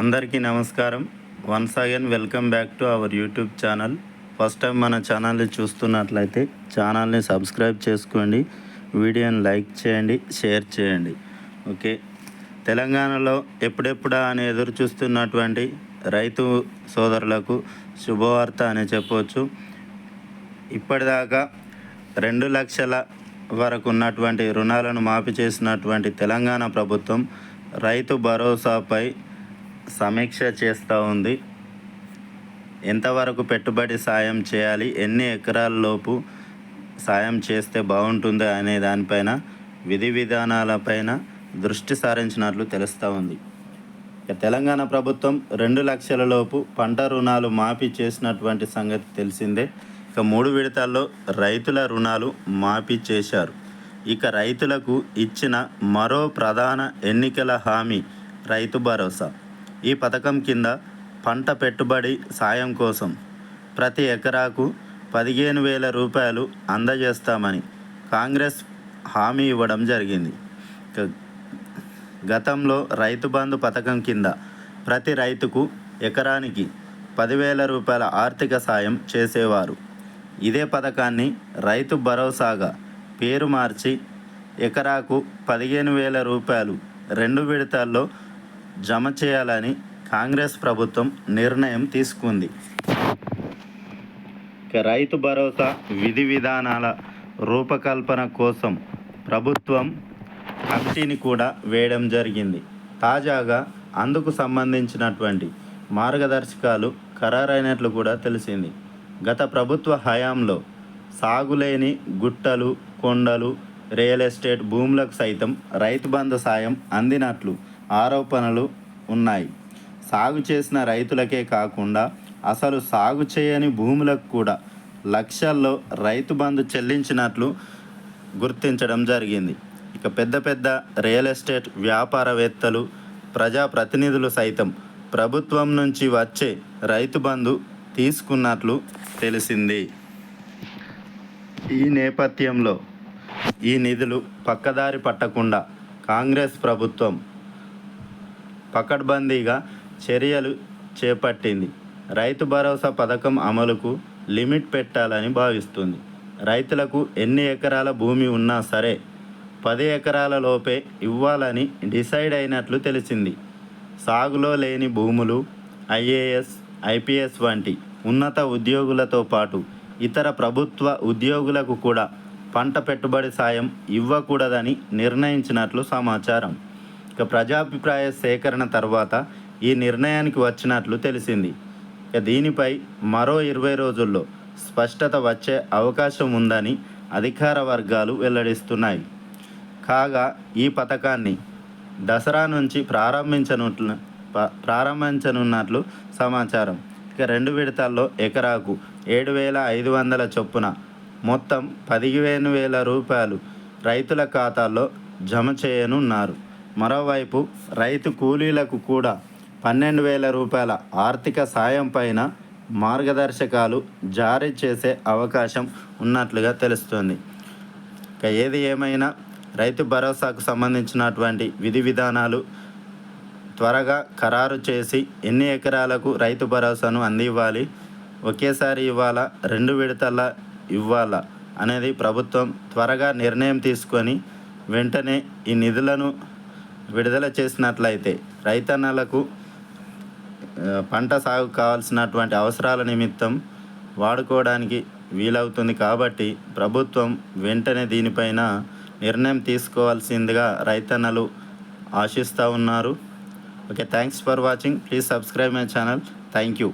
అందరికీ నమస్కారం. Once again welcome back to our YouTube channel. First time మన ఛానల్ని చూస్తున్నట్లయితే ఛానల్ని సబ్స్క్రైబ్ చేసుకోండి వీడియోని లైక్ చేయండి షేర్ చేయండి. ఓకే? తెలంగాణలో ఎప్పుడెప్పుడా అని ఎదురు చూస్తున్నటువంటి రైతు సోదరులకు శుభవార్త అని చెప్పవచ్చు ఇప్పటిదాకా రెండు లక్షల వరకు ఉన్నటువంటి రుణాలను మాఫీ చేసినటువంటి తెలంగాణ ప్రభుత్వం రైతు భరోసాపై సమీక్ష చేస్తూ ఉంది. ఎంతవరకు పెట్టుబడి సాయం చేయాలి? ఎన్ని ఎకరాలలోపు సాయం చేస్తే బాగుంటుంది అనే దానిపైన విధి విధానాలపైన దృష్టి సారించినట్లు తెలుస్తూ ఉంది. ఇక తెలంగాణ ప్రభుత్వం రెండు లక్షల లోపు పంట రుణాలు మాఫీ చేసినటువంటి సంగతి తెలిసిందే. ఇక మూడు విడతల్లో రైతుల రుణాలు మాఫీ చేశారు. ఇక రైతులకు ఇచ్చిన మరో ప్రధాన ఎన్నికల హామీ రైతు భరోసా. ఈ పథకం కింద పంట పెట్టుబడి సాయం కోసం ప్రతి ఎకరాకు పదిహేను వేల రూపాయలు అందజేస్తామని కాంగ్రెస్ హామీ ఇవ్వడం జరిగింది. గతంలో రైతు బంధు పథకం కింద ప్రతి రైతుకు ఎకరానికి పదివేల రూపాయల ఆర్థిక సాయం చేసేవారు. ఇదే పథకాన్ని రైతు భరోసాగా పేరు మార్చి ఎకరాకు పదిహేను వేల రూపాయలు రెండు విడతల్లో జమ చేయాలని కాంగ్రెస్ ప్రభుత్వం నిర్ణయం తీసుకుంది. రైతు భరోసా విధి విధానాల రూపకల్పన కోసం ప్రభుత్వం కమిటీని కూడా వేయడం జరిగింది. తాజాగా అందుకు సంబంధించినటువంటి మార్గదర్శకాలు ఖరారైనట్లు కూడా తెలిసింది. గత ప్రభుత్వ హయాంలో సాగులేని గుట్టలు కొండలు రియల్ ఎస్టేట్ భూములకు సైతం రైతు బంధు సాయం అందినట్లు ఆరోపణలు ఉన్నాయి. సాగు చేసిన రైతులకే కాకుండా అసలు సాగు చేయని భూములకు కూడా లక్షల్లో రైతు బంధు చెల్లించినట్లు గుర్తించడం జరిగింది. ఇక పెద్ద పెద్ద రియల్ ఎస్టేట్ వ్యాపారవేత్తలు ప్రజాప్రతినిధులు సైతం ప్రభుత్వం నుంచి వచ్చే రైతు బంధు తీసుకున్నట్లు తెలిసింది. ఈ నేపథ్యంలో ఈ నిధులు పక్కదారి పట్టకుండా కాంగ్రెస్ ప్రభుత్వం పకడ్బందీగా చర్యలు చేపట్టింది. రైతు భరోసా పథకం అమలుకు లిమిట్ పెట్టాలని భావిస్తుంది. రైతులకు ఎన్ని ఎకరాల భూమి ఉన్నా సరే పది ఎకరాల లోపే ఇవ్వాలని డిసైడ్ అయినట్లు తెలిసింది. సాగులో లేని భూములు ఐఏఎస్ ఐపీఎస్ వంటి ఉన్నత ఉద్యోగులతో పాటు ఇతర ప్రభుత్వ ఉద్యోగులకు కూడా పంట పెట్టుబడి సాయం ఇవ్వకూడదని నిర్ణయించినట్లు సమాచారం. ఇక ప్రజాభిప్రాయ సేకరణ తర్వాత ఈ నిర్ణయానికి వచ్చినట్లు తెలిసింది. ఇక దీనిపై మరో ఇరవై రోజుల్లో స్పష్టత వచ్చే అవకాశం ఉందని అధికార వర్గాలు వెల్లడిస్తున్నాయి. కాగా ఈ పథకాన్ని దసరా నుంచి ప్రారంభించనుట్లు ప్రారంభించనున్నట్లు సమాచారం. ఇక రెండు విడతల్లో ఎకరాకు ఏడు వేల ఐదు వందల చొప్పున మొత్తం పదిహేను వేల రూపాయలు రైతుల ఖాతాల్లో జమ చేయనున్నారు. మరోవైపు రైతు కూలీలకు కూడా పన్నెండు వేల రూపాయల ఆర్థిక సాయం పైన మార్గదర్శకాలు జారీ చేసే అవకాశం ఉన్నట్లుగా తెలుస్తుంది. ఇక ఏది ఏమైనా రైతు భరోసాకు సంబంధించినటువంటి విధి విధానాలు త్వరగా ఖరారు చేసి ఎన్ని ఎకరాలకు రైతు భరోసాను అందివ్వాలి? ఒకేసారి ఇవ్వాలా? రెండు విడతల ఇవ్వాలా? అనేది ప్రభుత్వం త్వరగా నిర్ణయం తీసుకొని వెంటనే ఈ నిధులను విడుదల చేసినట్లయితే రైతన్నలకు పంట సాగు కావాల్సినటువంటి అవసరాల నిమిత్తం వాడుకోవడానికి వీలవుతుంది కాబట్టి ప్రభుత్వం వెంటనే దీనిపైన నిర్ణయం తీసుకోవాల్సిందిగా రైతన్నలు ఆశిస్తూ ఉన్నారు. Okay thanks for watching. Please subscribe my channel. Thank you.